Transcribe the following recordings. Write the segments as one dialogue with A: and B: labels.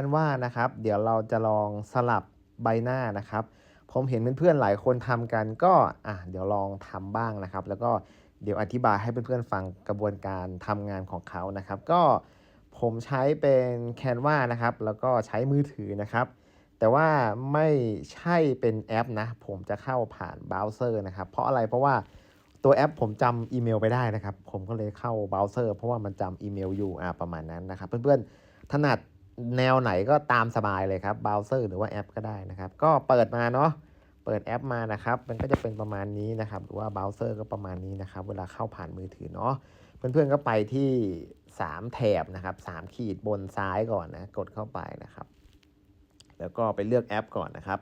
A: นว่านะครับ เดี๋ยวเราจะลองสลับใบหน้านะครับ ผมเห็นเพื่อนๆหลายคนทำกันก็อะเดี๋ยวลองทำบ้างนะครับ แล้วก็เดี๋ยวอธิบายให้เพื่อนๆฟังกระบวนการทำงานของเขานะครับ ก็ผมใช้เป็นแคนวานะครับ แล้วก็ใช้มือถือนะครับ แต่ว่าไม่ใช่เป็นแอปนะ ผมจะเข้าผ่านเบราว์เซอร์นะครับ เพราะอะไรเพราะว่าตัวแอปผมจำอีเมลไปได้นะครับ ผมก็เลยเข้าเบราว์เซอร์เพราะว่ามันจำอีเมลอยู่อะประมาณนั้นนะครับ เพื่อนๆถนัด แนวไหนก็ตามสบายเลยครับเบราว์เซอร์หรือว่าแอปก็ได้นะครับ ก็เปิดมาเนาะเปิดแอปมานะครับ มันก็จะเป็นประมาณนี้นะครับ หรือว่าเบราว์เซอร์ก็ประมาณนี้นะครับ เวลาเข้าผ่านมือถือเนาะเพื่อนๆก็ไปที่ 3 แถบนะครับ 3 ขีดบนซ้ายก่อนนะกดเข้าไปนะครับ แล้วก็ไปเลือกแอปก่อนนะครับ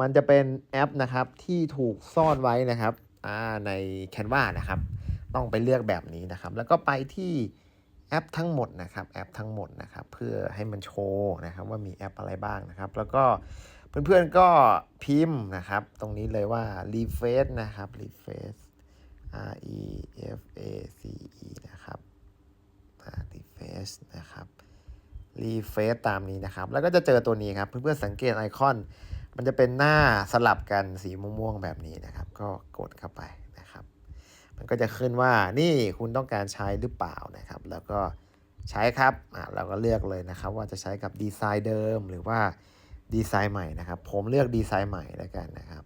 A: มันจะเป็นแอปนะครับที่ถูกซ่อนไว้นะครับใน Canva นะครับ ต้องไปเลือกแบบนี้นะครับ แล้วก็ไปที่ แอปทั้งหมดนะครับแอปทั้งหมดนะครับเพื่อให้มันโชว์นะครับว่ามีแอปอะไรบ้างนะครับ แล้วก็เพื่อนๆก็พิมพ์นะครับ ตรงนี้เลยว่า refresh นะครับ refresh R E F A C E นะครับ refresh นะครับรีเฟซตามนี้นะครับ แล้วก็จะเจอตัวนี้ครับ เพื่อนๆสังเกตไอคอน มันจะเป็นหน้าสลับกันสีม่วงๆแบบนี้นะครับ ก็กดเข้าไป มันก็จะขึ้นว่านี่คุณต้องการใช้หรือเปล่านะครับ แล้วก็ใช้ครับอะเราก็เลือกเลยนะครับ ว่าจะใช้กับดีไซน์เดิมหรือว่าดีไซน์ใหม่นะครับ ผมเลือกดีไซน์ใหม่แล้วกันนะครับ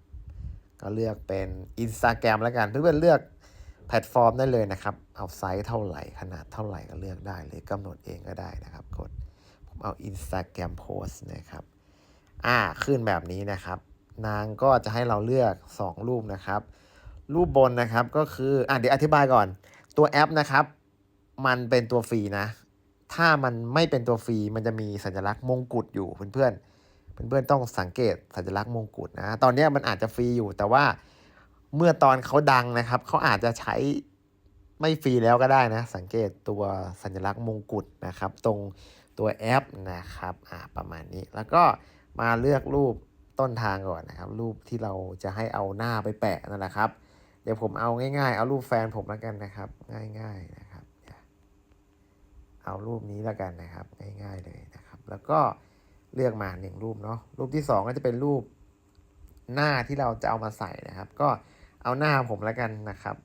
A: ก็เลือกเป็น Instagram แล้วกันเพื่อนๆเลือกแพลตฟอร์มได้เลยนะครับ เอาไซส์เท่าไหร่ขนาดเท่าไหร่ก็เลือกได้หรือกำหนดเองก็ได้นะครับ กดผมเอา Instagram Post นะครับอ่าขึ้นแบบนี้นะครับ นางก็จะให้เราเลือก 2 รูปนะครับ รูปบนนะครับก็คืออะเดี๋ยวอธิบายก่อน ตัวแอปนะครับ มันเป็นตัวฟรีนะ ถ้ามันไม่เป็นตัวฟรีมันจะมีสัญลักษณ์มงกุฎอยู่เพื่อนๆเพื่อนๆต้องสังเกตสัญลักษณ์มงกุฎนะตอนนี้มันอาจจะฟรีอยู่ แต่ว่าเมื่อตอนเขาดังนะครับเขาอาจจะใช้ไม่ฟรีแล้วก็ได้นะ สังเกตตัวสัญลักษณ์มงกุฎนะครับ ตรงตัวแอปนะครับอ่าประมาณนี้แล้วก็มาเลือกรูปต้นทางก่อนนะครับ รูปที่เราจะให้เอาหน้าไปแปะนั่นแหละครับ เดี๋ยวผมเอาง่ายๆ เอารูปแฟนผมแล้วกันนะครับ ง่ายๆนะครับ เอารูปนี้แล้วกันนะครับ ง่ายๆเลยนะครับ แล้วก็เลือกมาหนึ่งรูปเนาะรูปที่สองก็จะเป็นรูปหน้าที่เราจะเอามาใส่นะครับ ก็เอาหน้าผมแล้วกันนะครับ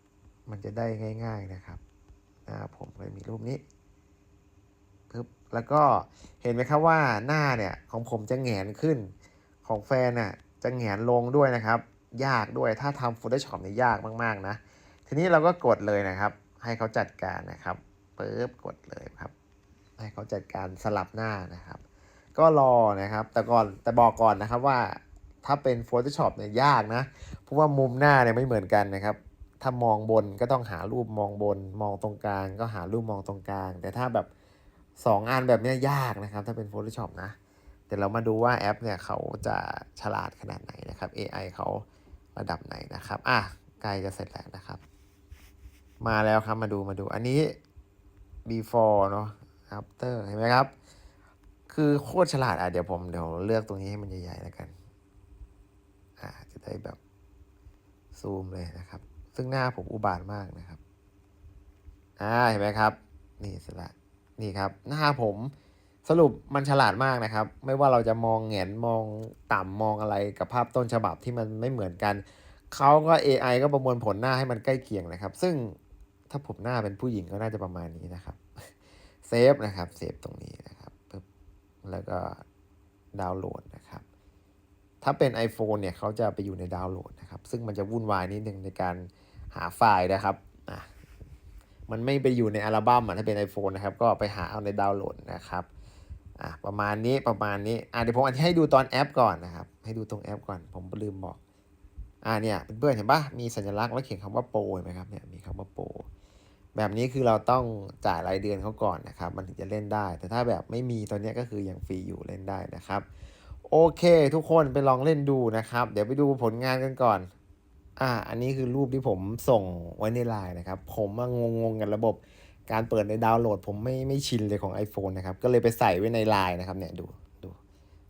A: มันจะได้ง่าย ๆนะครับ หน้าผมเลยมีรูปนี้ปึ๊บแล้วก็เห็นไหมครับว่าหน้าเนี่ยของผมจะแหงนขึ้น ของแฟนน่ะจะแหงนลงด้วยนะครับ ยากด้วยถ้าทำ Photoshop เนี่ยยากมาก ๆ นะ ทีนี้เราก็กดเลยนะครับ ให้เขาจัดการนะครับปึ๊บกดเลยครับ ให้เขาจัดการสลับหน้านะครับ ก็รอนะครับ แต่ก่อนแต่บอกก่อนนะครับว่าถ้าเป็น Photoshop เนี่ยยากนะ เพราะว่ามุมหน้าเนี่ยไม่เหมือนกันนะครับ ถ้ามองบนก็ต้องหารูปมองบน มองตรงกลาง ก็หารูปมองตรงกลาง แต่ถ้าแบบสองอันแบบนี้ยยากนะครับ ถ้าเป็น Photoshop นะ เดี๋ยวเรามาดูว่าแอปเนี่ยเขาจะฉลาดขนาดไหนนะครับ AI เขา ระดับไหนนะครับอะใกล้จะเสร็จแล้วนะครับ มาแล้วครับมาดูมาดูอันนี้ before เนาะ after เห็นไหมครับ คือโคตรฉลาดอะเดี๋ยวผมเดี๋ยวเลือกตรงนี้ให้มันใหญ่ๆแล้วกันอ่าจะได้แบบซูมเลยนะครับ ซึ่งหน้าผมอุบาทมากนะครับอ่าเห็นไหมครับ นี่เสร็จละนี่ครับ หน้าผม สรุปมันฉลาดมากนะครับ ไม่ว่าเราจะมองแงนมองต่ำมองอะไรกับภาพต้นฉบับที่มันไม่เหมือนกัน เขาก็ AI ก็ประมวลผลหน้าให้มันใกล้เคียงนะครับ ซึ่งถ้าผมหน้าเป็นผู้หญิงก็น่าจะประมาณนี้นะครับเซฟนะครับเซฟตรงนี้นะครับปึ๊บแล้วก็ดาวน์โหลดนะครับ ถ้าเป็น iPhone เนี่ยเขาจะไปอยู่ในดาวน์โหลดนะครับ ซึ่งมันจะวุ่นวายนิดนึงในการหาไฟล์นะครับอะมันไม่ไปอยู่ในอัลบั้มอะถ้าเป็น iPhone นะครับ ก็ไปหาเอาในดาวน์โหลดนะครับ อะประมาณนี้ประมาณนี้อะเดี๋ยวผมอธิให้ดูตอนแอปก่อนนะครับ ให้ดูตรงแอปก่อนผมลืมบอกอ่าเนี่ยเพื่อนเห็นปะมีสัญลักษณ์แล้วเขียนคำว่าโปรเห็นไหมครับเนี่ยมีคำว่าโปรแบบนี้คือเราต้องจ่ายรายเดือนเขาก่อนนะครับ มันถึงจะเล่นได้ แต่ถ้าแบบไม่มีตอนนี้ก็คือยังฟรีอยู่เล่นได้นะครับ โอเค ทุกคนไปลองเล่นดูนะครับ เดี๋ยวไปดูผลงานกันก่อนอ่าอันนี้คือรูปที่ผมส่งไว้ในไลน์นะครับ ผมมางงๆกับระบบ การเปิดในดาวน์โหลด ผมไม่ไม่ชินเลยของ iPhone นะครับ ก็เลยไปใส่ไว้ในไลน์นะครับ เนี่ยดูดู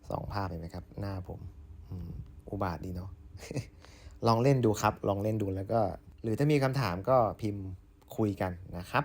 A: สองภาพเห็นไหมครับ หน้าผมอืมอุบาทดีเนาะลองเล่นดูครับ ลองเล่นดูแล้วก็ หรือถ้ามีคำถามก็พิมพ์คุยกันนะครับ